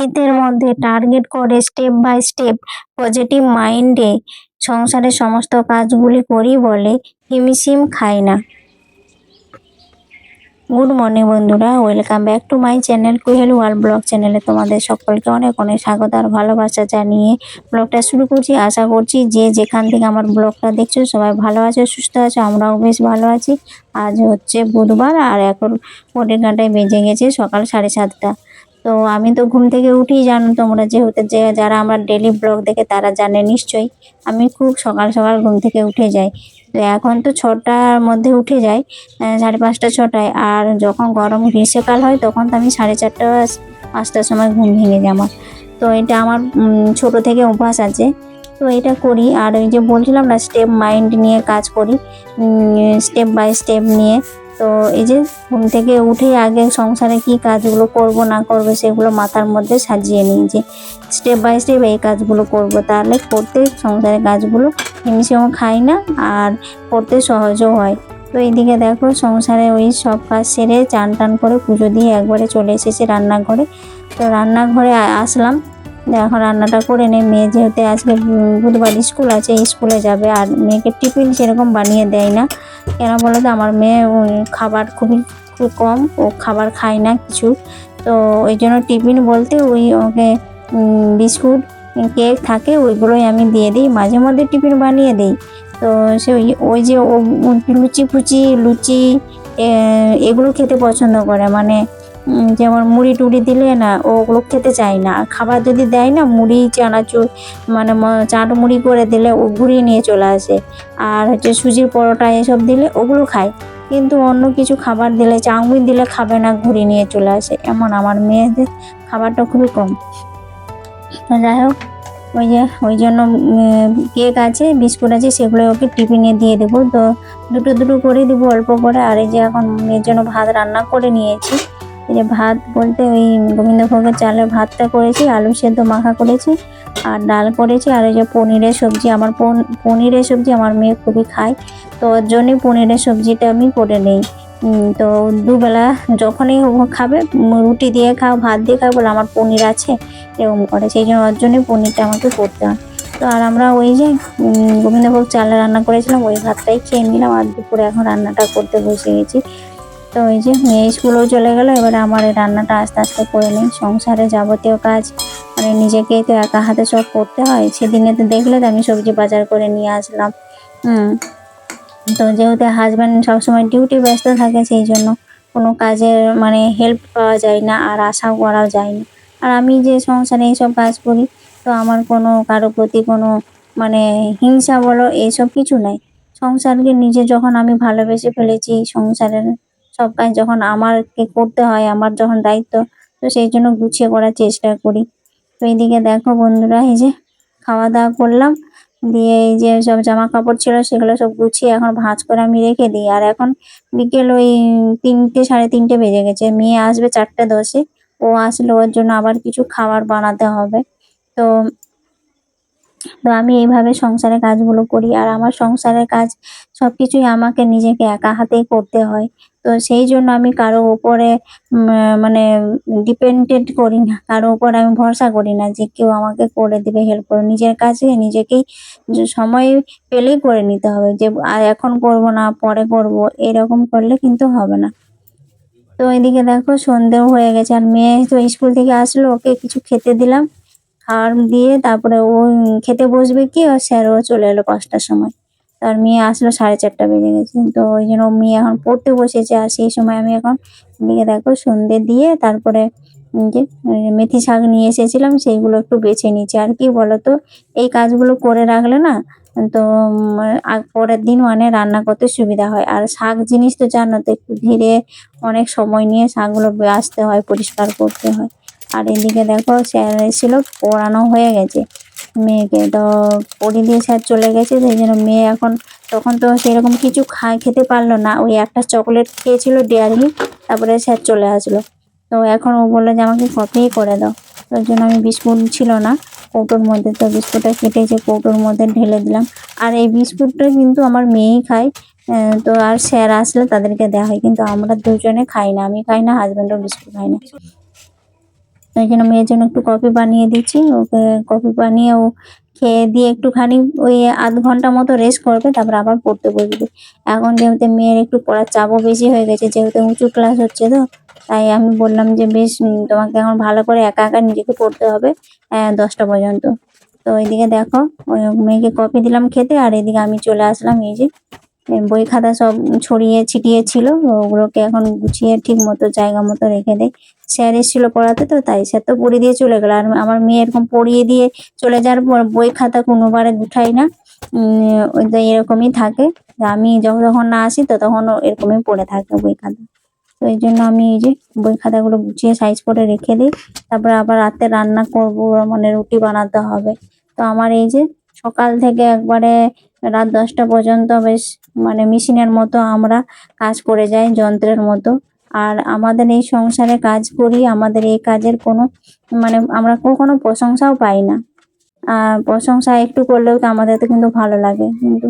শীতের মধ্যে টার্গেট করে স্টেপ বাই স্টেপ পজিটিভ মাইন্ডে সংসারের সমস্ত কাজগুলি করি বলে হিমশিম খাই না। গুড মর্নিং বন্ধুরা welcome back to my channel Kuhel world blog চ্যানেলে তোমাদের সকলকে অনেক অনেক স্বাগত আর ভালোবাসা জানিয়ে ব্লগটা শুরু করছি। আশা করছি যে যেখান থেকে আমার ব্লগটা দেখছ সবাই ভালো আছে, সুস্থ আছে, আমরাও বেশ ভালো আছি। আজ হচ্ছে বুধবার আর এখন পনেরো ঘন্টায় বেজে গেছে সকাল সাড়ে সাতটা। তো আমি তো ঘুম থেকে উঠি জানো তোমরা যেহেতু যে যারা আমার ডেলি ব্লগ দেখে তারা জানে নিশ্চয়ই। আমি খুব সকাল সকাল ঘুম থেকে উঠে যাই। তো এখন তো ছটার মধ্যে উঠে যাই সাড়ে পাঁচটা ছটায়। আর যখন গরম গ্রীষ্মকাল হয় তখন তো আমি সাড়ে চারটা, পাঁচটার সময় ঘুম ভেঙে যায় আমার। তো এটা আমার ছোট থেকে অভ্যাস আছে। তো এটা করি। আর ওই যে বলছিলাম না স্টেপ মাইন্ড নিয়ে কাজ করি। স্টেপ বাই স্টেপ নিয়ে। তো এই যে ঘুম থেকে উঠে আগে সংসারে কি কাজগুলো করব, না করব, সেগুলো মাথার মধ্যে সাজিয়ে নিই যে স্টেপ বাই স্টেপ এই কাজগুলো করব। তাহলে করতে সংসারের কাজগুলো হিমশিমও খাই না, আর করতে সহজও হয়। তো এইদিকে দেখো, সংসারে ওই সব কাজ সেরে চান টান করে পুজো দিয়ে একবারে চলে এসেছি রান্নাঘরে। তো রান্নাঘরে আসলাম। এখন রান্নাটা করে নেই মেয়ে যেহেতু আজকে বুধবার স্কুল আছে স্কুলে যাবে। আর মেয়েকে টিফিন সেরকম বানিয়ে দেয় না। কেন বলো তো? আমার মেয়ে খাবার খুবই খুব কম, ও খাবার খায় না কিছু। তো ওই জন্য টিফিন বলতে ওই ওকে বিস্কুট, কেক থাকে, ওইগুলোই আমি দিয়ে দিই। মাঝে মধ্যে টিফিন বানিয়ে দিই। তো সে ওই যে লুচি ফুচি, লুচি এগুলো খেতে পছন্দ করে। মানে যেমন মুড়ি টুড়ি দিলে না, ওগুলো খেতে চায় না। খাবার যদি দেয় না, মুড়ি, চানাচুর মানে চাট মুড়ি করে দিলে ও ঘুরিয়ে নিয়ে চলে আসে। আর হচ্ছে সুজির পরোটা এসব দিলে ওগুলো খায়। কিন্তু অন্য কিছু খাবার দিলে, চাউমিন দিলে খাবে না, ঘুরিয়ে নিয়ে চলে আসে। এমন আমার মেয়েদের খাবারটা খুবই কম। যাই হোক, ওই যে, ওই জন্য কেক আছে, বিস্কুট আছে সেগুলো ওকে টিফিনে দিয়ে দেবো। তো দুটো দুটো করে দেবো অল্প করে। আর এই যে এখন মেয়ের জন্য ভাত রান্না করে নিয়েছি। যে ভাত বলতে ওই গোবিন্দভোগের চালের ভাতটা করেছি, আলু সেদ্ধ মাখা করেছি, আর ডাল করেছি, আর ওই যে পনিরের সবজি, আমার পন- পনিরের সবজি আমার মেয়ে খুবই খায়, তো ওর জন্যই পনিরের সবজিটা আমি করে নিই। তো দুবেলা যখনই খাবে, রুটি দিয়ে খাও, ভাত দিয়ে খাও বলে আমার পনির আছে, এরকম করে, সেই জন্য ওর জন্যই পনিরটা আমাকে করতে হয়। তো আর আমরা ওই যে গোবিন্দভোগ চাল রান্না করেছিলাম, ওই ভাতটাই খেয়ে নিলাম, আর দুপুরে এখন রান্নাটা করতে বসে গেছি। তো ওই যে মেয়ে স্কুলেও চলে গেলো, এবারে আমার এই রান্নাটা আস্তে আস্তে করে নিই। সংসারে যাবতীয় কাজ মানে নিজেকেই তো একা হাতে সব করতে হয়। সেদিনে তো দেখলে তো আমি সবজি বাজার করে নিয়ে আসলাম। হুম। তো যেহেতু হাজব্যান্ড সবসময় ডিউটি ব্যস্ত থাকে, সেই জন্য কোনো কাজের মানে হেল্প পাওয়া যায় না আর আশাও করাও যায় না। আর আমি যে সংসারে এইসব কাজ করি, তো আমার কোনো কারও প্রতি কোনো মানে হিংসা বলো, এইসব কিছু নাই। সংসারকে নিজে যখন আমি ভালোবেসে ফেলেছি, সংসারের সব কাজ যখন আমারকে করতে হয়, আমার যখন দায়িত্ব, তো সেই জন্য গুছিয়ে করার চেষ্টা করি। তো এইদিকে দেখো বন্ধুরা, এই যে খাওয়া দাওয়া করলাম। দিয়ে এই যে সব জামা কাপড় ছিল, সেগুলো সব গুছিয়ে এখন ভাঁজ করে আমি রেখে দিই। আর এখন বিকেল ওই তিনটে, সাড়ে তিনটে বেজে গেছে। মেয়ে আসবে চারটে দশে। ও আসলে ওর জন্য আবার কিছু খাবার বানাতে হবে। তো তো আমি এইভাবে সংসারের কাজগুলো করি আর আমার সংসারের কাজ সবকিছুই আমাকে নিজেকে একা হাতেই করতে হয়। তো সেই জন্য আমি কারও ওপরে মানে ডিপেন্ডেন্ট করি না, কারও উপর আমি ভরসা করি না যে কেউ আমাকে করে দেবে হেল্প করে নিজের কাজে নিজেকেই সময় পেলেই করে নিতে হবে যে, আর এখন করব না, পরে করব। এরকম করলে কিন্তু হবে না। তো এদিকে দেখো সন্ধেও হয়ে গেছে, আর মেয়ে তো স্কুল থেকে আসলো, ওকে কিছু খেতে দিলাম। খাওয়ার দিয়ে তারপরে ও খেতে বসবে কি? আর স্যারও চলে এলো পাঁচটার সময়। তার মেয়ে আসলো সাড়ে চারটা বেজে গেছে। তো ওই জন্য ও মেয়ে এখন পড়তে বসেছে। আর সেই সময় আমি এখন এদিকে দেখো সন্ধে দিয়ে তারপরে যে মেথি শাক নিয়ে এসেছিলাম, সেইগুলো একটু বেছে নিয়েছি। আর কি বলতো, এই কাজগুলো করে রাখলে না, তো পরের দিন মানে রান্না করতে সুবিধা হয়। আর শাক জিনিস তো জানো তো, একটু ধীরে অনেক সময় নিয়ে শাকগুলো আসতে হয়, পরিষ্কার করতে হয়। আর এদিকে দেখো স্যার এসেছিল, পড়ানো হয়ে গেছে। মেয়েকে তো পড়িয়ে দিয়ে স্যার চলে গেছে, সেই জন্য মেয়ে এখন তখন তো সেরকম কিছু খায়, খেতে পারল না। ওই একটা চকলেট খেয়েছিল ডেয়ারি তারপরে স্যার চলে আসলো। তো এখন ও বলল যে, আমাকে কফিই করে দাও। তো ওর জন্য আমি বিস্কুট ছিল না, কৌটোর মধ্যে তো বিস্কুটটা কেটেছে, কৌটোর মধ্যে ঢেলে দিলাম। আর এই বিস্কুটটা কিন্তু আমার মেয়েই খায়। তো আর স্যার আসলে তাদেরকে দেওয়া হয়, কিন্তু আমরা দুজনে খাই না। আমি খাই না হাজবেন্ডও বিস্কুট খাই না। তো ওই জন্য মেয়ের জন্য একটু কফি বানিয়ে দিচ্ছি। ওকে কফি বানিয়ে ও খেয়ে দিয়ে একটুখানি ওই আধ ঘণ্টা মতো রেস্ট করবে, তারপর আবার পড়তে বসবে। এখন যেহেতু মেয়ের একটু পড়ার চাপও বেশি হয়ে গেছে, যেহেতু উঁচু ক্লাস হচ্ছে তো, তাই আমি বললাম যে বেশ তোমাকে এখন ভালো করে একা একা নিজেকে পড়তে হবে দশটা পর্যন্ত। তো ওইদিকে দেখো, ওই মেয়েকে কফি দিলাম খেতে, আর এদিকে আমি চলে আসলাম এই যে বই খাতা সব ছড়িয়ে ছিটিয়ে ছিল ওগুলোকে এখন গুছিয়ে ঠিক মতো জায়গা মতো রেখে দেয় স্যার এসেছিল পড়াতে তো, তাই স্যার তো পড়িয়ে দিয়ে চলে গেল। আর আমার মেয়ে এরকম পড়িয়ে দিয়ে চলে যাওয়ার পর বই খাতা কোনোবারে গুঠাই না। এরকমই থাকে। আমি যখন যখন না আসি তো তখন এরকমই পড়ে থাকে বই খাতা। তো এই জন্য আমি এই যে বই খাতাগুলো গুছিয়ে সাইজ করে রেখে দিই। তারপরে আবার রাতে রান্না করব মানে রুটি বানাতে হবে। তো আমার এই যে সকাল থেকে একবারে রাত দশটা পর্যন্ত বেশ মানে মেশিনের মতো আমরা কাজ করে যাই, যন্ত্রের মতো। আর আমাদের এই সংসারে কাজ করি, আমাদের এই কাজের কোনো মানে আমরা কখনো প্রশংসাও পাই না। আর প্রশংসা একটু করলেও তো আমাদের তো কিন্তু ভালো লাগে, কিন্তু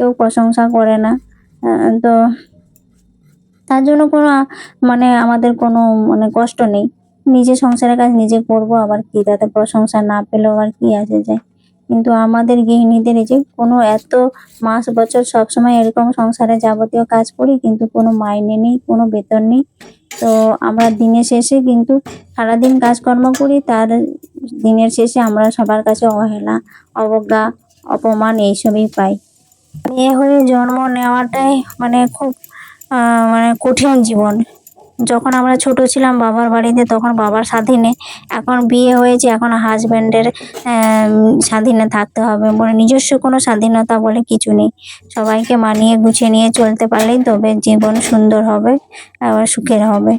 কেউ প্রশংসা করে না। তো তার জন্য কোনো মানে আমাদের কোনো মানে কষ্ট নেই। নিজে সংসারের কাজ নিজে করব, আবার কি? তাতে প্রশংসা না পেলেও আর কি আছে যায় কিন্তু আমাদের গৃহিণীদের এই যে কোনো এত মাস বছর সবসময় এরকম সংসারে যাবতীয় কাজ করি, কিন্তু কোনো মাইনে নেই, কোনো বেতন নেই। তো আমরা দিনের শেষে কিন্তু সারাদিন কাজকর্ম করি, তার দিনের শেষে আমরা সবার কাছে অবহেলা, অবজ্ঞা, অপমান এইসবই পাই। মেয়ে হয়ে জন্ম নেওয়াটাই মানে খুব মানে কঠিন জীবন। যখন আমরা ছোট ছিলাম বাবার বাড়িতে, তখন বাবার স্বাধীনে এখন বিয়ে হয়েছে, এখন হাজবেন্ডের স্বাধীনে থাকতে হবে মানে নিজস্ব কোনো স্বাধীনতা বলে কিছু নেই। সবাইকে মানিয়ে গুছিয়ে নিয়ে চলতে পারলেই তবে জীবন সুন্দর হবে, আবার সুখের হবে।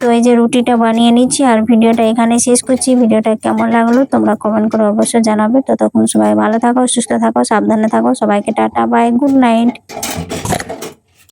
তো এই যে রুটিটা বানিয়ে নিচ্ছি আর ভিডিওটা এখানে শেষ করছি। ভিডিওটা কেমন লাগল তোমরা কমেন্ট করে অবশ্যই জানাবে। ততক্ষণ সবাই ভালো থাকো, সুস্থ থাকো, সাবধানে থাকো। সবাইকে টাটা বাই গুড নাইট